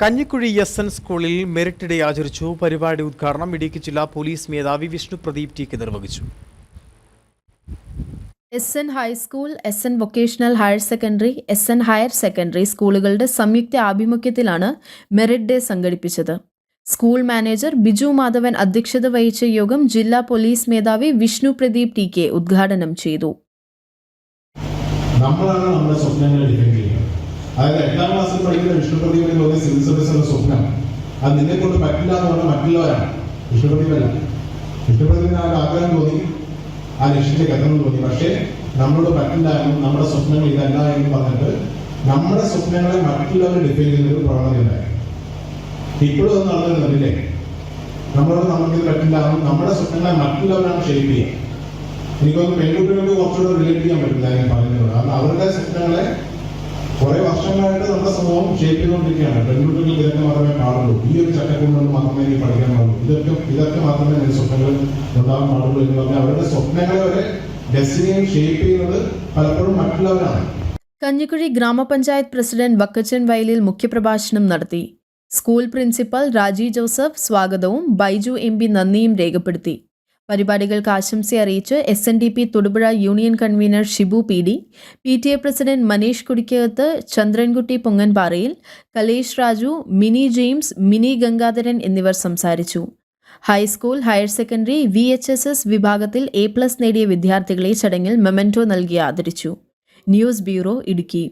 Kanjikuzhi S N സ്കൂളിൽ merit day ആചരിച്ചു. പരിപാടി ഉദ്ഘാടനം ഇടുക്കി ജില്ലാ പോലീസ് മേധാവി വിഷ്ണു പ്രദീപ് ടി കെ നിർവഹിച്ചു. S N high school S N vocational higher secondary S N higher secondary സ്കൂളുകളുടെ സംയുക്ത ആഭിമുഖ്യത്തിലാണ് മെറിറ്റ് ഡേ സംഘടിപ്പിച്ചത്. സ്കൂൾ മാനേജർ ബിജു മാധവൻ അധ്യക്ഷത വഹിച്ച യോഗം ജില്ലാ പോലീസ് മേധാവി വിഷ്ണു പ്രദീപ് ടി കെ ഉദ്ഘാടനം ചെയ്തു. നമ്മളാണ് നമ്മുടെ സ്വപ്നങ്ങളെ ഡിഫെൻഡ് ചെയ്യുന്നത് അതായത് എട്ടാം ക്ലാസ്സിൽ പഠിക്കുന്ന വിഷ്ണുപ്രദീപിന് തോന്നിയ സിവിൽ സർവീസ് എന്ന സ്വപ്നം. അത് നിന്നെ കൊണ്ട് പറ്റില്ല എന്ന് പറഞ്ഞ മറ്റുള്ളവരാണ്. വിഷ്ണുപ്രദീപല്ല വിഷ്ണുപ്രദീപിന് ആ ആഗ്രഹം തോന്നി. ആ ലക്ഷ്യത്തിലേക്ക് എത്തണം തോന്നി. പക്ഷേ നമ്മളോട് പറ്റില്ല എന്നും നമ്മുടെ സ്വപ്നങ്ങൾ ഇതല്ല എന്ന് പറഞ്ഞിട്ട് നമ്മുടെ സ്വപ്നങ്ങളെ മറ്റുള്ളവർ ഡിഫൈൻ ചെയ്യുന്ന ഒരു പ്രവണത ഉണ്ടായി. ഇപ്പോഴും അത് നടന്നിരുന്നില്ലേ നമ്മളോട് നമുക്ക് പറ്റില്ല എന്നും നമ്മുടെ സ്വപ്നങ്ങളെ മറ്റുള്ളവരാണ് ഷേപ്പ് ചെയ്യുക. എനിക്കൊന്ന് പെൺകുട്ടികൾക്ക് കുറച്ചുകൂടെ റിലേറ്റ് ചെയ്യാൻ പറ്റില്ല ഞാൻ പറഞ്ഞത് കാരണം അവരുടെ സ്വപ്നങ്ങളെ കുറെ വർഷങ്ങളായിട്ട് നമ്മുടെ സമൂഹം ഷേപ്പ് ചെയ്തുകൊണ്ടിരിക്കുകയാണ് പെൺകുട്ടികൾക്ക് ഇതൊക്കെ മാത്രമേ പാടുള്ളൂ ഈ ഒരു ചട്ടക്കൂട് മാത്രമേ പഠിക്കാൻ പാടുള്ളൂ. ഇതൊക്കെ ഇതൊക്കെ മാത്രമേ എന്റെ സ്വപ്നങ്ങൾ ഉണ്ടാകാൻ പാടുള്ളൂ എന്ന് പറഞ്ഞാൽ അവരുടെ സ്വപ്നങ്ങളെ വരെ ഡെസ്റ്റിനിയും ഷേപ്പ് ചെയ്യുന്നത് പലപ്പോഴും മറ്റുള്ളവരാണ്. കഞ്ഞിക്കുഴി ഗ്രാമപഞ്ചായത്ത് പ്രസിഡന്റ് വക്കച്ചൻ വയലിൽ മുഖ്യപ്രഭാഷണം നടത്തി. സ്കൂൾ പ്രിൻസിപ്പൽ രാജി ജോസഫ് സ്വാഗതവും ബൈജു എം പി നന്ദിയും രേഖപ്പെടുത്തി. പരിപാടികൾക്ക് ആശംസ അറിയിച്ച് S N D P Thodupuzha union convener Shibu P D P T A president Manish Kudikkakath Chandrankutty പൊങ്ങൻപാറയിൽ Kalesh Raju Mini James Mini Gangadharan എന്നിവർ സംസാരിച്ചു. High school higher secondary V H S S വിഭാഗത്തിൽ എ പ്ലസ് നേടിയ വിദ്യാർത്ഥികളെ ചടങ്ങിൽ മെമന്റോ നൽകി ആദരിച്ചു. News bureau Idukki.